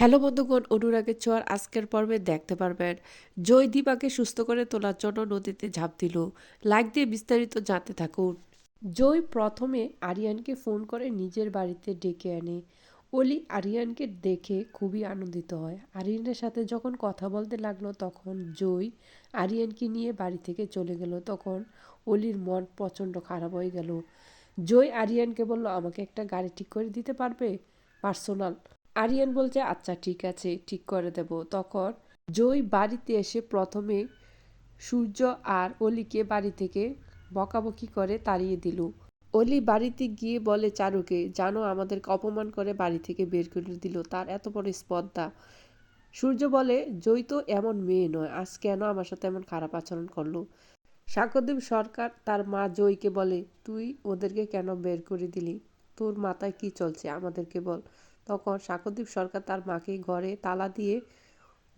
Hello বন্ধুগণ, অনুরাগের ছোঁয়ার আজকের পর্বে দেখতে পারবেন। জয় দীপাকে সুস্থ করে তোলার জন্য নদীতে ঝাঁপ দিল। লাইক দিয়ে বিস্তারিত জানতে থাকুন। জয় প্রথমে আরিয়ানকে ফোন করে নিজের বাড়িতে ডেকে আনে। অলি আরিয়ানকে দেখে খুবই আনন্দিত হয়। আরিয়ানের সাথে যখন কথা বলতে লাগল, তখন জয় আরিয়ানকে নিয়ে বাড়ি থেকে চলে গেল। তখন অলির মন প্রচণ্ড খারাপ হয়ে গেল। জয় আরিয়ানকে বলল, আমাকে একটা গাড়ি ঠিক করে দিতে পারবে? পার্সোনাল আরিয়ান বলছে আচ্ছা ঠিক আছে, ঠিক করে দেব। তখন জয় বাড়িতে এসে প্রথমে সূর্য আর অলিকে বাড়ি থেকে বকাবকি করে তাড়িয়ে দিল। অলি বাড়িতে গিয়ে বলে, চারুকে, জানো, আমাদেরকে অপমান করে বাড়ি থেকে বের করে দিল, তার এত বড় স্পর্ধা। সূর্য বলে জয় তো এমন মেয়ে নয়, আজ কেন আমার সাথে এমন খারাপ আচরণ করল? সাক্ষ্যদেব সরকার তার মা জয়কে বলে, তুই ওদেরকে কেন বের করে দিলি? তোর মাথায় কি চলছে আমাদেরকে বল। তখন সাক্ষ্যদীপ সরকার তার মাকে ঘরে তালা দিয়ে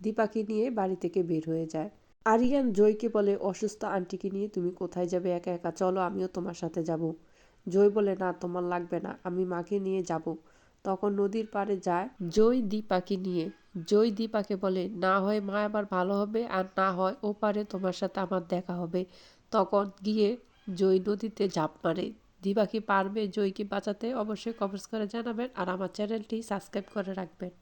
দীপাকে নিয়ে বাড়ি থেকে বের হয়ে যায়। আরিয়ান জয়কে বলে, অসুস্থ আন্টিকে নিয়ে তুমি কোথায় যাবে? একা একা চলো, আমিও তোমার সাথে যাব। জয় বলে, না, তোমার লাগবে না, আমি মাকে নিয়ে যাব। তখন নদীর পাড়ে যায় জয় দীপাকে নিয়ে। জয় দীপাকে বলে, না হয় মা আবার ভালো হবে, আর না হয় ও পারে তোমার সাথে আমার দেখা হবে। তখন গিয়ে জয় নদীতে ঝাঁপ মারে। দিবা কি পারবে জয়কে বাঁচাতে অবশ্যই কমেন্টস করে জানাবেন আর আমার চ্যানেলটি সাবস্ক্রাইব করে রাখবেন।